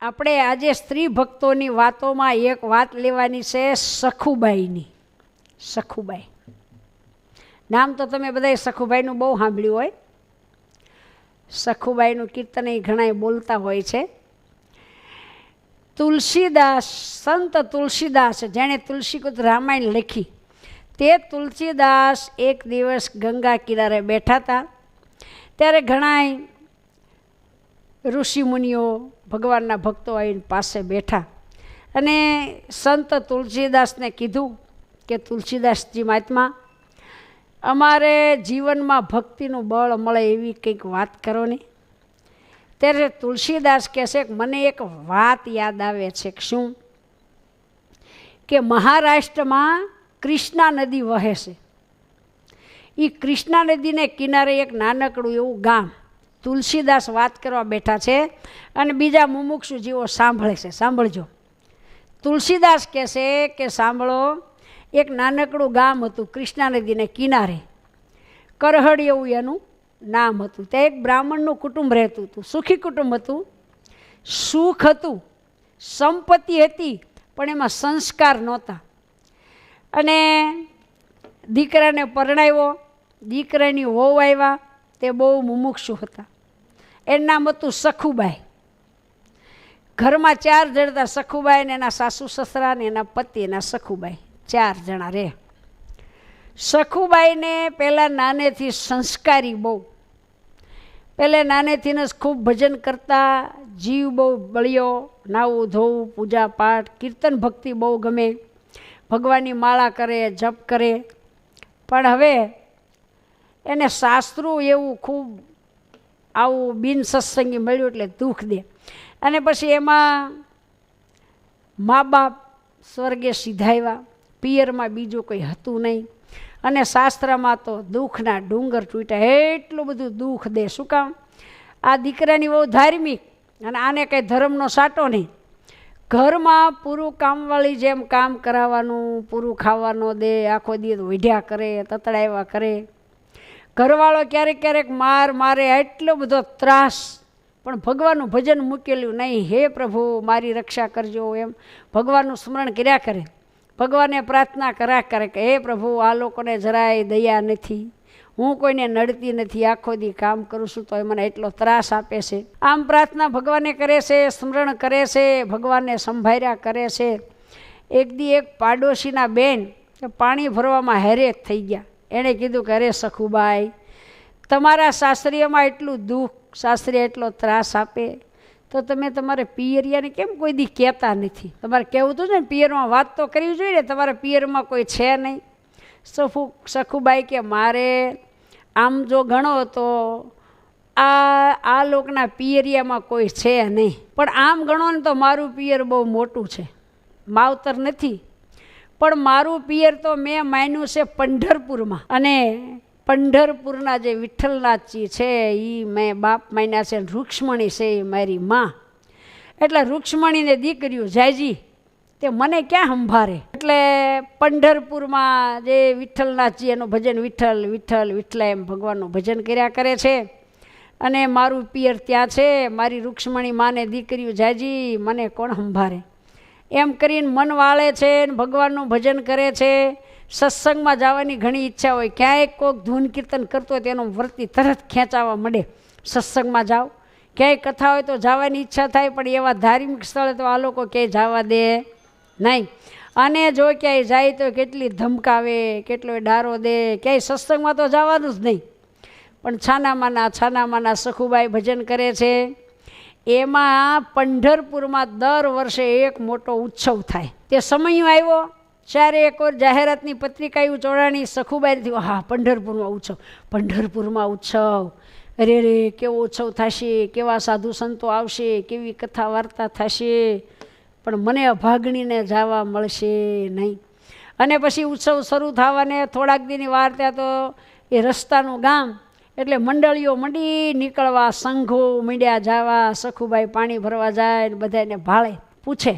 આપણે આજે સ્ત્રી ભક્તોની વાતોમાં એક વાત લેવાની છે સખુબાઈની. સખુબાઈ. નામ તો તમે બધાએ સખુબાઈનું બહુ સાંભળ્યું હોય. સખુબાઈનું કીર્તન એ ઘણા બોલતા હોય છે. તુલસીદાસ, સંત તુલસીદાસ, જેણે તુલસીકુત રામાયણ લખી, તે તુલસીદાસ એક દિવસ ગંગા કિનારે બેઠા હતા. ત્યારે ઘણાય ઋષિમુનિઓ ભગવાનના ભક્તો આવીને પાસે બેઠા. અને સંત તુલસીદાસને કીધું કે, તુલસીદાસજી મહાત્મા, અમારે જીવનમાં ભક્તિનું બળ મળે એવી કંઈક વાત કરો ને. ત્યારે તુલસીદાસ કહેશે કે, મને એક વાત યાદ આવે છે કે શું? કે મહારાષ્ટ્રમાં કૃષ્ણા નદી વહે છે. એ કૃષ્ણા નદીને કિનારે એક નાનકડું એવું ગામ તુલસીદાસ વાત કરવા બેઠા છે અને બીજા મુમુક્ષુ જીવો સાંભળે છે. સાંભળજો. તુલસીદાસ કહેશે કે સાંભળો, એક નાનકડું ગામ હતું કૃષ્ણા નદીને કિનારે. કરહડ એવું એનું નામ હતું. તે એક બ્રાહ્મણનું કુટુંબ રહેતું હતું. સુખી કુટુંબ હતું. સુખ હતું. સંપત્તિ હતી, પણ એમાં સંસ્કાર નહોતા. અને દીકરાને પરણાવ્યો. દીકરાની વહુ આવ્યા. તે બહુ મુમુક્ષુ હતા. એનું નામ હતું સખુબાઈ. ઘરમાં ચાર જણતા સખુબાઈ ને એના સાસુ સસરા ને એના પતિ એના સખુબાઈ. ચાર જણા રહે સખુબાઈને પહેલાં નાનેથી સંસ્કારી બહુ. પહેલે નાનેથી જ ખૂબ ભજન કરતા, જીવ બહુ બળ્યો, નાવું ધોવું પૂજા પાઠ કીર્તન ભક્તિ બહુ ગમે. ભગવાનની માળા કરે, જપ કરે. પણ હવે એને શાસ્ત્રું એવું ખૂબ આવું બિન સત્સંગી મળ્યું એટલે દુઃખ દે. અને પછી એમાં મા બાપ સ્વર્ગે સીધાવ્યા પિયરમાં બીજું કંઈ હતું નહીં. અને શાસ્ત્રમાં તો દુઃખના ડુંગર તૂટ્યા, એટલું બધું દુઃખ દે. શું કામ? આ દીકરાની બહુ ધાર્મિક અને આને કંઈ ધર્મનો સાટો નહીં. ઘરમાં પૂરું કામવાળી જેમ કામ કરાવવાનું, પૂરું ખાવાનું દે, આખો દિવસ વઢ્યા કરે, તતડાવ્યા કરે. ઘરવાળો ક્યારેક ક્યારેક માર મારે એટલો બધો ત્રાસ. પણ ભગવાનનું ભજન મૂકેલું નહીં. હે પ્રભુ, મારી રક્ષા કરજો એમ. ભગવાનનું સ્મરણ કર્યા કરે. ભગવાનને પ્રાર્થના કર્યા કરે કે, હે પ્રભુ, આ લોકોને જરાય દયા નથી. હું કોઈને નડતી નથી. આખો દી કામ કરું છું તો એ મને એટલો ત્રાસ આપે છે. આમ પ્રાર્થના ભગવાને કરે છે, સ્મરણ કરે છે, ભગવાનને સંભાળ્યા કરે છે. એક દી એક પાડોશીના બેન પાણી ભરવામાં હેરેક થઈ ગયા. એણે કીધું કે, અરે સખુબાઈ, તમારા શાસ્ત્રીયમાં એટલું દુઃખ, શાસ્ત્રીય એટલો ત્રાસ આપે, તો તમે તમારે પિયરિયાને કેમ કોઈ દી કહેતા નથી? તમારે કહેવું હતું ને, પિયરમાં વાત તો કરવી જોઈએ ને, તમારા પિયરમાં કોઈ છે નહીં. સફુ, સખુબાઈ કે, મારે આમ જો ગણો તો આ આ લોકના પિયરિયામાં કોઈ છે નહીં. પણ આમ ગણો ને તો મારું પિયર બહુ મોટું છે. માવતર નથી. પણ મારું પિયર તો મેં માન્યું છે પંઢરપુરમાં. અને પંઢરપુરના જે વિઠ્ઠલનાથજી છે એ મેં બાપ માન્યા છે રૂક્ષ્મણી છે એ મારી માં. એટલે રૂક્ષ્મણીને દીકરીઓ, જાયજી, તે મને ક્યાં સંભારે? એટલે પંઢરપુરમાં જે વિઠ્ઠલનાથજી એનું ભજન વિઠ્ઠલ વિઠ્ઠલ, વિઠ્ઠલા એમ ભગવાનનું ભજન કર્યા કરે છે. અને મારું પિયર ત્યાં છે, મારી રૂક્ષ્મણી માને દીકરીઓ, જાયજી, મને કોણ સંભારે? એમ કરીને મન વાળે છે ને ભગવાનનું ભજન કરે છે. સત્સંગમાં જવાની ઘણી ઈચ્છા હોય. ક્યાંય કોઈક ધૂન કીર્તન કરતો હોય તેનો વૃત્તિ તરત ખેંચાવા મળે સત્સંગમાં જાઓ ક્યાંય કથા હોય તો જવાની ઈચ્છા થાય, પણ એવા ધાર્મિક સ્થળે તો આ લોકો ક્યાંય જવા દે નહીં. અને જો ક્યાંય જાય તો કેટલી ધમકાવે, કેટલો ડારો દે. ક્યાંય સત્સંગમાં તો જવાનું જ નહીં. પણ છાનામાના છાનામાના સખુબાઈ ભજન કરે છે. એમાં પંઢરપુરમાં દર વર્ષે એક મોટો ઉત્સવ થાય. તે સમય આવ્યો, જ્યારે એક વાર જાહેરાતની પત્રિકા એવું ચોડાણી સખુબાઈ થયું હા પંઢરપુરમાં ઉત્સવ પંઢરપુરમાં ઉત્સવ. અરે રે કેવો ઉત્સવ થશે, કેવા સાધુ સંતો આવશે, કેવી કથા વાર્તા થશે. પણ મને અભાગણીને જવા મળશે નહીં. અને પછી ઉત્સવ શરૂ થવાને થોડાક દીની વાર ત્યાં તો એ રસ્તાનું ગામ એટલે મંડળીઓ મંડી નીકળવા સંઘો મીંડ્યા જવા સખુબાઈ પાણી ભરવા જાય ને બધાને ભાળે, પૂછે,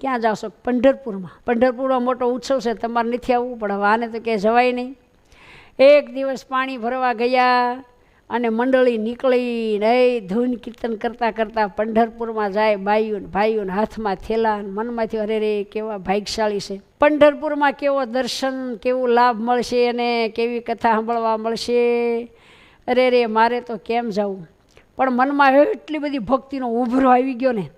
ક્યાં જાશો? પંઢરપુરમાં. પંઢરપુરમાં મોટો ઉત્સવ છે, તમારે નથી આવવું, પણ હવે આને તો ક્યાંય જવાય નહીં. એક દિવસ પાણી ભરવા ગયા અને મંડળી નીકળી ને ધૂન કીર્તન કરતાં કરતાં પંઢરપુરમાં જાય બાઈઓને ભાઈઓને હાથમાં થેલા મનમાંથી, અરે રે, કેવા ભાગ્યશાળી છે. પંઢરપુરમાં કેવો દર્શન, કેવું લાભ મળશે અને કેવી કથા સાંભળવા મળશે? અરે રે, મારે તો કેમ જવું? પણ મનમાં એટલી બધી ભક્તિનો ઉભરો આવી ગયો ને.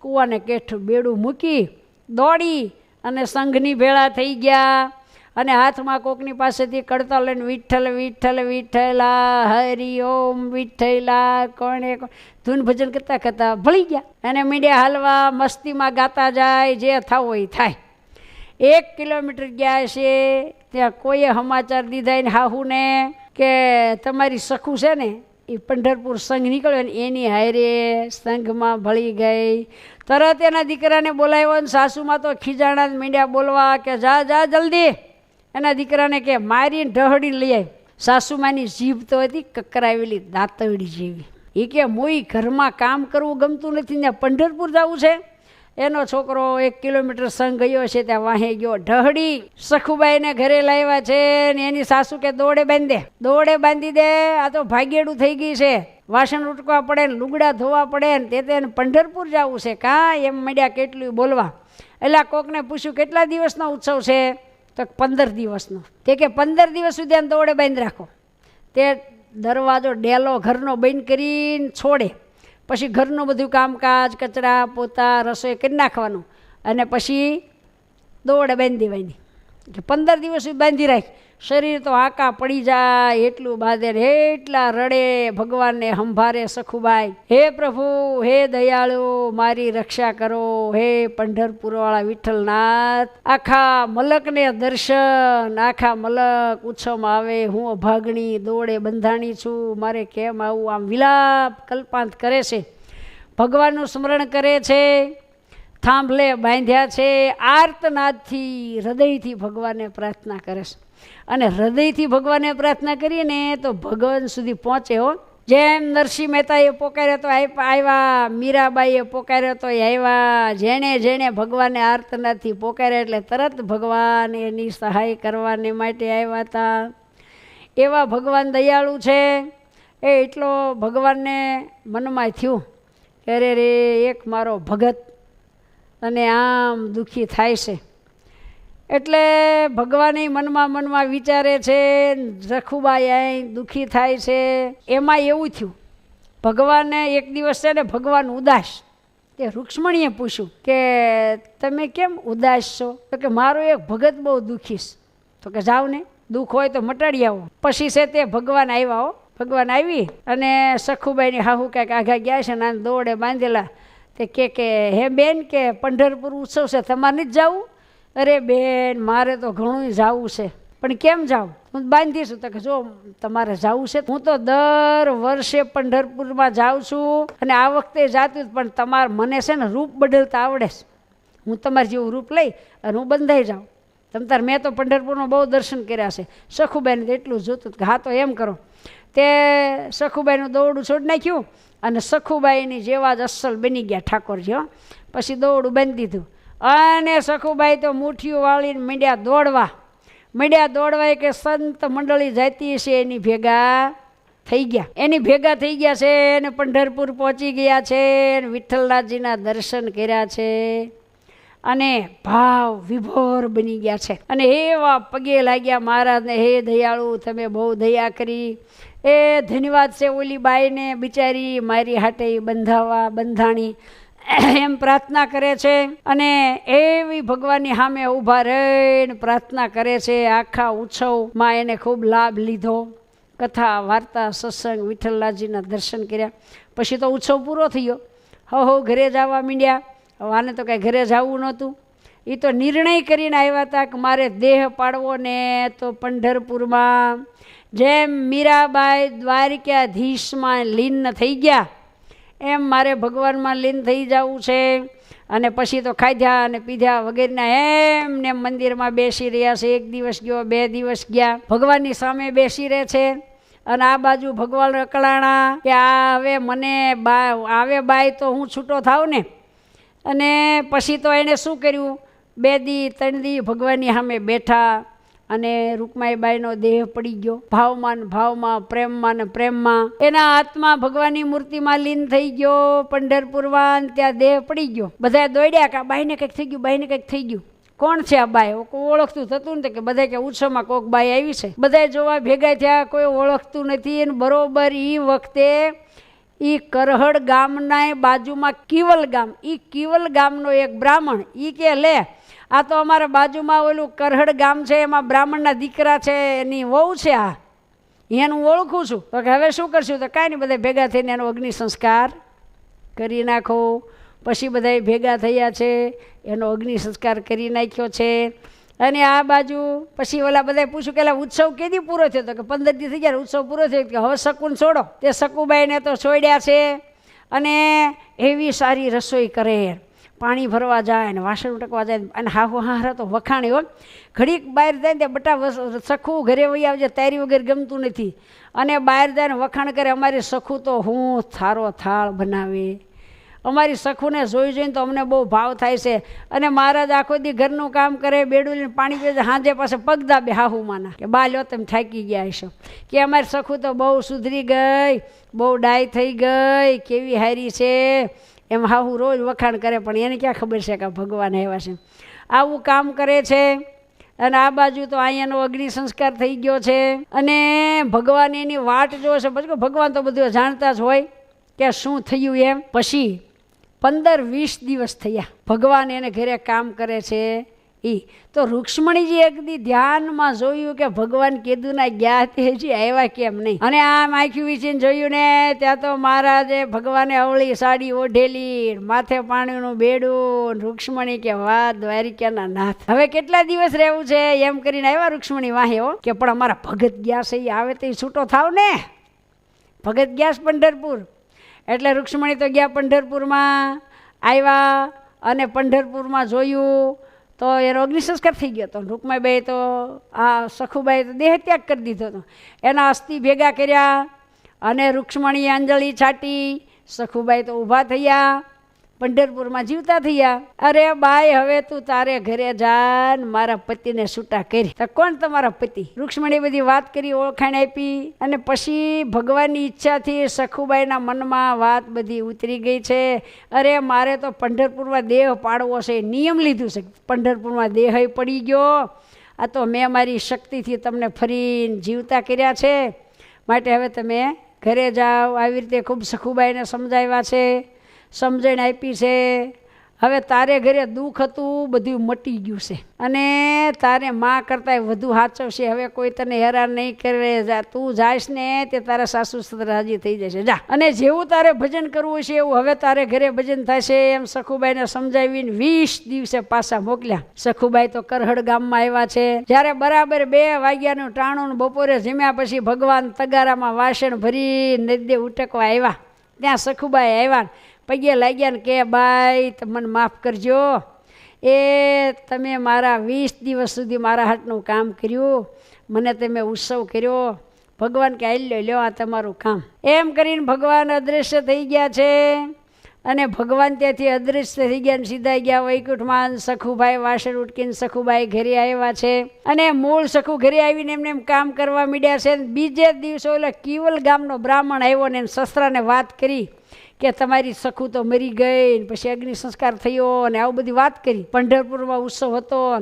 કૂવાને કેઠું બેડું મૂકી દોડી અને સંઘની ભેળા થઈ ગયા. અને હાથમાં કોકની પાસેથી કડતા લઈને વિઠ્ઠલ વિઠ્ઠલ, વિઠ્ઠલા, હરિ ઓમ, વિઠ્ઠલા, કોણે ધૂન ભજન કરતાં કરતાં ભળી ગયા. અને મીડિયા હાલવા મસ્તીમાં ગાતા જાય, જે થવું હોય થાય. એક કિલોમીટર ગયા છે, ત્યાં કોઈએ સમાચાર દીધા ને હાહુને કે તમારી સખું છે ને, એ પંઢરપુર સંઘ નીકળ્યો ને, એની હારે સંઘમાં ભળી ગઈ. તરત એના દીકરાને બોલાવ્યો ને, સાસુમાં તો ખીજાણા મીંડ્યા બોલવા કે, જા જા, જલ્દી. એના દીકરાને કે, મારીને ઢહડીને લઈ આવી સાસુમાની જીભ તો હતી કકરાવેલી, દાંતવડી જેવી. એ કે, મોઈ ઘરમાં કામ કરવું ગમતું નથી ને, પંઢરપુર જવું છે? એનો છોકરો એક કિલોમીટર સંઘ ગયો છે, ત્યાં વાહે ગયો. ઢહડી સખુબાઈને ઘરે લાવ્યા છે ને એની સાસુ કે, દોડે બાંધી દોડે બાંધી દે. આ તો ભાગ્યેડું થઈ ગઈ છે. વાસણ ઉટકવા પડે ને લુગડા ધોવા પડે ને તે તેને પંઢરપુર જવું છે. કાં એમ મળ્યા કેટલું બોલવા. એટલે કોકને પૂછ્યું, કેટલા દિવસનો ઉત્સવ છે? તો પંદર દિવસનો. તે કે, પંદર દિવસ સુધી આને દોડે બાંધી રાખો. તે દરવાજો ડેલો ઘરનો બંધ કરીને છોડે. પછી ઘરનું બધું કામકાજ કચરા પોતા રસોઈ કરી નાખવાનું. અને પછી દોડે બાંધી દેવાની એટલે પંદર દિવસ બાંધી રાખ. શરીર તો આકા પડી જાય, એટલું બાંધે એટલા રડે ભગવાનને સંભારે સખુબાઈ. હે પ્રભુ, હે દયાળુ, મારી રક્ષા કરો. હે પંઢરપુરવાળા વિઠ્ઠલનાથ, આખા મલકને દર્શન, આખા મલક ઉછમાં આવે. હું અભાગણી, દોડે, બંધાણી છું. મારે કેમ આવું? આમ વિલાપ કલ્પાંત કરે છે. ભગવાનનું સ્મરણ કરે છે. થાંભલે બાંધ્યા છે, આર્તનાદથી હૃદયથી ભગવાનને પ્રાર્થના કરે છે. અને હૃદયથી ભગવાનને પ્રાર્થના કરીને તો ભગવાન સુધી પહોંચે હો. જેમ નરસિંહ મહેતાએ પોકાર્યો તો આવ્યા, મીરાબાઈએ પોકાર્યો તો આવ્યા. જેણે જેણે ભગવાનને આર્તનાદથી પોકાર્યા એટલે તરત ભગવાન એની સહાય કરવાને માટે આવ્યા હતા. એવા ભગવાન દયાળુ છે. એ એટલો ભગવાનને મનમાં થયું કે અરે રે, એક મારો ભગત અને આમ દુઃખી થાય છે. એટલે ભગવાને મનમાં મનમાં વિચારે છે, રખુબાઈ અહીં દુઃખી થાય છે. એમાં એવું થયું, ભગવાને એક દિવસ છે ને ભગવાન ઉદાસ. તે રૂક્ષ્મણીએ પૂછ્યું કે તમે કેમ ઉદાસ છો? તો કે મારો એક ભગત બહુ દુઃખીશ તો કે જાઓ ને, દુઃખ હોય તો મટાડી આવો. પછી છે તે ભગવાન આવ્યા હો. ભગવાન આવી અને સખુબાઈની હાહુ કાંઈક આઘા ગયા છે ને દોડે બાંધેલા. તે કે કે, હે બેન, કે પંઢરપુર ઉત્સવ છે, તમારે જ જવું? અરે બેન, મારે તો ઘણું જવું છે. પણ કેમ જાઉં હું બાંધીશું તો કે જો તમારે જવું છે હું તો દર વર્ષે પંઢરપુરમાં જાઉં છું અને આ વખતે જાતું પણ તમારે મને છે ને રૂપ બદલતા આવડે છે. હું તમારે જેવું રૂપ લઈ અને હું બંધાઈ જાઉં. તમ તાર, મેં તો પંઢરપુરનું બહુ દર્શન કર્યા છે. સખુબાઈને એટલું જોતું કે, હા, તો એમ કરો. તે સખુબાઈનું દોરડું છોડી નાખ્યું. અને સખુબાઈની જેવા જ અસલ બની ગયા ઠાકોરજી હો પછી દોડું બાંધી દીધું. અને સખુબાઈ તો મુઠ્ઠીઓ વાળીને મીંડ્યા દોડવા. મીંડ્યા દોડવા કે સંત મંડળી જાતી છે એની ભેગા થઈ ગયા. એની ભેગા થઈ ગયા છે અને પંઢરપુર પહોંચી ગયા છે અને વિઠ્ઠલનાથજીના દર્શન કર્યા છે. અને ભાવ વિભોર બની ગયા છે. અને એવા પગે લાગ્યા મહારાજને, હે દયાળુ, તમે બહુ દયા કરી. એ ધન્યવાદ છે ઓલી બાઈને બિચારી મારી હાટે બંધાવા, બંધાણી. એમ પ્રાર્થના કરે છે અને એવી ભગવાનની સામે ઊભા રહીને પ્રાર્થના કરે છે આખા ઉત્સવમાં એને ખૂબ લાભ લીધો. કથા, વાર્તા, સત્સંગ વિઠ્ઠલલાજીના દર્શન કર્યા. પછી તો ઉત્સવ પૂરો થયો. હો હો, ઘરે જવા માંડ્યા. હવે આને તો કાંઈ ઘરે જવું નહોતું. એ તો નિર્ણય કરીને આવ્યા હતા કે મારે દેહ પાડવો ને તો પંઢરપુરમાં જેમ મીરાબાઈ દ્વારકાધીશમાં લીન થઈ ગયા, એમ મારે ભગવાનમાં લીન થઈ જવું છે. અને પછી તો ખાધ્યા અને પીધ્યા વગેરેના એમ ને મંદિરમાં બેસી રહ્યા છે. એક દિવસ ગયો, બે દિવસ ગયા. ભગવાનની સામે બેસી રહે છે. અને આ બાજુ ભગવાન રકળાણા કે આ હવે મને બા, આવે બાય તો હું છૂટો થાવ ને. અને પછી તો એણે શું કર્યું? બે દી, ત્રણ દી ભગવાનની સામે બેઠા અને રૂકમાઈબાઈનો દેહ પડી ગયો. ભાવમાં ને ભાવમાં, પ્રેમમાં ને પ્રેમમાં. એના આત્મા ભગવાનની મૂર્તિમાં લીન થઈ ગયો પંઢરપુરમાં ત્યાં દેહ પડી ગયો. બધા દોડ્યા કે આ બાઈને કંઈક થઈ ગયું, બાઈને કંઈક થઈ ગયું. કોણ છે આ બાઈ? ઓળખતું થતું નથી કે બધા કે ઉત્સવમાં કોક બાઈ આવી છે. બધા જોવા ભેગા થયા, કોઈ ઓળખતું નથી અને બરોબર એ વખતે એ કરહડ ગામના બાજુમાં કિવલ ગામ. એ કિવલ ગામનો એક બ્રાહ્મણ. એ કે, લે આ તો અમારા બાજુમાં ઓલું કરહડ ગામ છે, એમાં બ્રાહ્મણના દીકરા છે, એની વહુ છે આ. એનું ઓળખું છું. તો કે હવે શું કરશું? તો કાંઈ નહીં બધા ભેગા થઈને એનો અગ્નિ સંસ્કાર કરી નાખો. પછી બધા ભેગા થયા છે, એનો અગ્નિ સંસ્કાર કરી નાખ્યો છે. અને આ બાજુ પછી ઓલા બધા પૂછ્યું કે ઉત્સવ કેદી પૂરો થયો? તો કે પંદર દી થઈ ગયા, ઉત્સવ પૂરો થયો. કે હવે શકુન છોડો. તે શકુબાઈને તો છોડ્યા છે. અને એવી સારી રસોઈ કરે. પાણી ભરવા જાય ને વાસણ ઉટકવા જાય અને હાહુ હારા તો વખાણી એવો ઘડીક બહાર જાય ને ત્યાં બટા સખું ઘરે વહી આવજે, તારી વગર ગમતું નથી. અને બહાર જાય ને વખાણ કરે, અમારી સખું તો હું થારો થાળ બનાવે. અમારી સખુને જોઈ જોઈને તો અમને બહુ ભાવ થાય છે. અને મહારાજ આખો દી ઘરનું કામ કરે બેડું પાણી પીએ હાંજે પાસે પગ દાબે હાહુમાના. કે બા લ્યો તમે થાકી ગયા હશો. કે અમારી સખું તો બહુ સુધરી ગઈ, બહુ ડાય થઈ ગઈ, કેવી હારી છે. એમ હાહુ રોજ વખાણ કરે, પણ એને ક્યાં ખબર છે કે ભગવાન એવા છે? આવું કામ કરે છે અને આ બાજુ તો અહીંયાનો અગ્નિ સંસ્કાર થઈ ગયો છે અને ભગવાન એની વાટ જોશે પછી ભગવાન તો બધું જાણતા જ હોય કે શું થયું એમ. પછી પંદર વીસ દિવસ થયા. ભગવાન એને ઘરે કામ કરે છે. એ તો રૂક્ષ્મણીજી એક દી ધ્યાનમાં જોયું કે ભગવાન કેદુના ગયા તે હજી આવ્યા કેમ નહીં. અને આમ આંખ્યું વિચીને જોયું ને, ત્યાં તો મહારાજે ભગવાને અવળી સાડી ઓઢેલી, માથે પાણીનું બેડું, રૂક્ષ્મણી કે વાહ, દ્વારિકાના નાથ. હવે કેટલા દિવસ રહેવું છે? એમ કરીને આવ્યા રૂક્ષ્મણી વાહે હો, કે પણ અમારા ભગત ગયા છે એ આવે તો એ છૂટો થાવ ને. ભગત ગયા પંઢરપુર. એટલે રૂક્ષ્મણી તો ગયા પંઢરપુરમાં આવ્યા અને પંઢરપુરમાં જોયું તો એનો અગ્નિ સંસ્કાર થઈ ગયો હતો રૂકમાઈબાઈ તો આ સખુબાઈ તો દેહ ત્યાગ કરી દીધો હતો. એના અસ્થિ ભેગા કર્યા અને રૂક્ષ્મણીએ અંજલિ છાટી, સખુબાઈ તો ઊભા થયા. પંઢરપુરમાં જીવતા થયા. અરે બાઈ, હવે તું તારે ઘરે જાન મારા પતિને છૂટા કરી. તો કોણ તમારા પતિ? રૂક્ષ્મણી બધી વાત કરી, ઓળખાણ આપી અને પછી ભગવાનની ઈચ્છાથી સખુબાઈના મનમાં વાત બધી ઉતરી ગઈ છે. અરે મારે તો પંઢરપુરમાં દેહ પાડવો છે, નિયમ લીધું છે. પંઢરપુરમાં દેહ પડી ગયો. આ તો મેં મારી શક્તિથી તમને ફરીને જીવતા કર્યા છે. માટે હવે તમે ઘરે જાઓ. આવી રીતે ખૂબ સખુબાઈને સમજાવ્યા છે. સમજણ આપી છે. હવે તારે ઘરે દુઃખ હતું, બધું મટી ગયું છે. અને તારે માં કરતાંય વધુ સાચવશે હવે કોઈ તને હેરાન નહીં કરે. તું જાઈશ ને તે તારા સાસુ સસરા રાજી થઈ જશે. જા. અને જેવું તારે ભજન કરવું છે, એવું હવે તારે ઘરે ભજન થશે. એમ સખુબાઈને સમજાવીને વીસ દિવસે પાછા મોકલ્યા. સખુબાઈ તો કરહડ ગામમાં આવ્યા છે. જ્યારે બરાબર બે વાગ્યાનું ટાણું બપોરે જમ્યા પછી ભગવાન તગારામાં વાસણ ભરી નદીએ ઉટકવા આવ્યા. ત્યાં સખુબાઈ આવ્યા પગે લાગ્યા ને કે, ભાઈ મને માફ કરજો. એ તમે મારા વીસ દિવસ સુધી મારા હાથનું કામ કર્યું. મને તમે ઉત્સવ કર્યો. ભગવાન કે હાલ લ્યો, આ તમારું કામ. એમ કરીને ભગવાન અદૃશ્ય થઈ ગયા છે. અને ભગવાન ત્યાંથી અદૃશ્ય થઈ ગયા સીધા ગયા વૈકુંઠમાં સખુભાઈ વાસણ ઉટકીને સખુભાઈ ઘરે આવ્યા છે. અને મૂળ સખુ ઘરે આવીને એમને એમ કામ કરવા મીડ્યા છે. બીજે દિવસે ઓલા કિવલ ગામનો બ્રાહ્મણ આવ્યો ને સસરાને વાત કરી. કે તમારી સખુ તો મરી ગઈ ને પછી અગ્નિ સંસ્કાર થયો અને આવું બધી વાત કરી. પંઢરપુરમાં ઉત્સવ હતો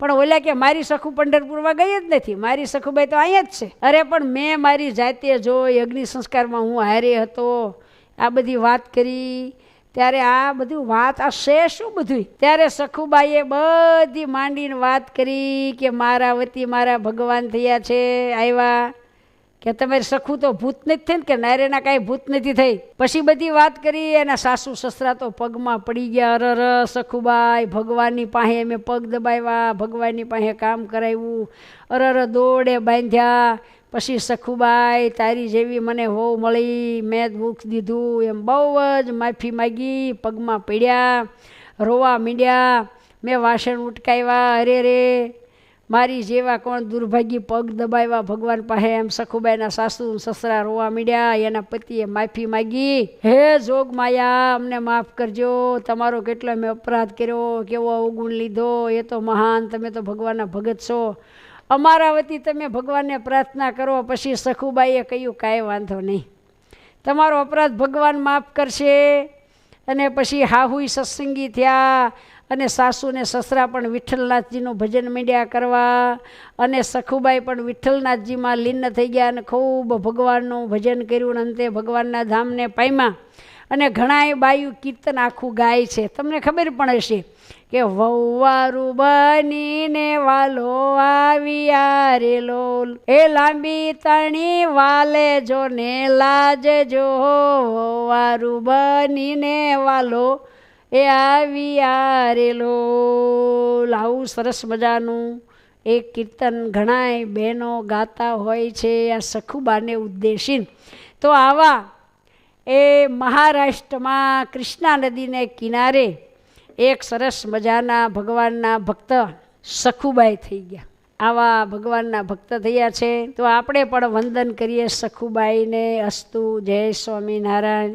પણ ઓલા કે મારી સખુ પંઢરપુરમાં ગઈ જ નથી. મારી સખુબાઈ તો અહીંયા જ છે. અરે પણ મેં મારી જાતે જોઈ અગ્નિ સંસ્કારમાં હું હારે હતો. આ બધી વાત કરી. ત્યારે આ બધું વાત, આ છે શું બધું ત્યારે સખુબાઈએ બધી માંડીને વાત કરી કે મારા વતી મારા ભગવાન થયા છે, આવ્યા. કે તમે સખું તો ભૂત નથી થઈ ને કે નારેના કાંઈ ભૂત નથી થઈ. પછી બધી વાત કરી, એના સાસુ સસરા તો પગમાં પડી ગયા, અર અર, સખુબાઈ, ભગવાનની પાસે મેં પગ દબાવ્યા, ભગવાનની પાસે કામ કરાવ્યું. અર અર, દોડે બાંધ્યા. પછી સખુબાઈ, તારી જેવી મને હોવ મળી, મેં દુઃખ દીધું. એમ બહુ જ માફી માગી, પગમાં પડ્યા, રોવા મીંડ્યા. મેં વાસણ ઉટકાવ્યા, અરે રે મારી જેવા કોણ દુર્ભાગ્ય પગ દબાવ્યા ભગવાન પાસે એમ સખુબાઈના સાસુ સસરા રોવા મીડ્યા, એના પતિએ માફી માગી. હે જોગ માયા, અમને માફ કરજો. તમારો કેટલો મેં અપરાધ કર્યો, કેવો અવગુણ લીધો, એ તો મહાન, તમે તો ભગવાનના ભગત છો. અમારા વતી તમે ભગવાનને પ્રાર્થના કરો, પછી સખુબાઈએ કહ્યું, કાંઈ વાંધો નહીં. તમારો અપરાધ ભગવાન માફ કરશે. અને પછી હાહુઈ સત્સંગી થયા. અને સાસુ ને સસરા પણ વિઠ્ઠલનાથજીનું ભજન મીડ્યા કરવા. અને સખુબાઈ પણ વિઠ્ઠલનાથજીમાં લીન થઈ ગયા અને ખૂબ ભગવાનનું ભજન કર્યું અંતે ભગવાનના ધામને પામ્યા અને ઘણાએ બાયું કીર્તન આખું ગાય છે. તમને ખબર પણ હશે કે વૌવારું બનીને વાલો આવ્યા રે લોલ. એ લાંબી તણી વાલે જો ને લાજ જો વૌવારું બનીને વાલો એ આવી આરેલો લોલ આવું સરસ મજાનું. એ કીર્તન ઘણાય બહેનો ગાતા હોય છે આ સખુબાને ઉદ્દેશીને. તો આવા એ મહારાષ્ટ્રમાં કૃષ્ણા નદીને કિનારે એક સરસ મજાના ભગવાનના ભક્ત સખુબાઈ થઈ ગયા. આવા ભગવાનના ભક્ત થયા છે. તો આપણે પણ વંદન કરીએ સખુબાઈને. અસ્તુ જય સ્વામિનારાયણ.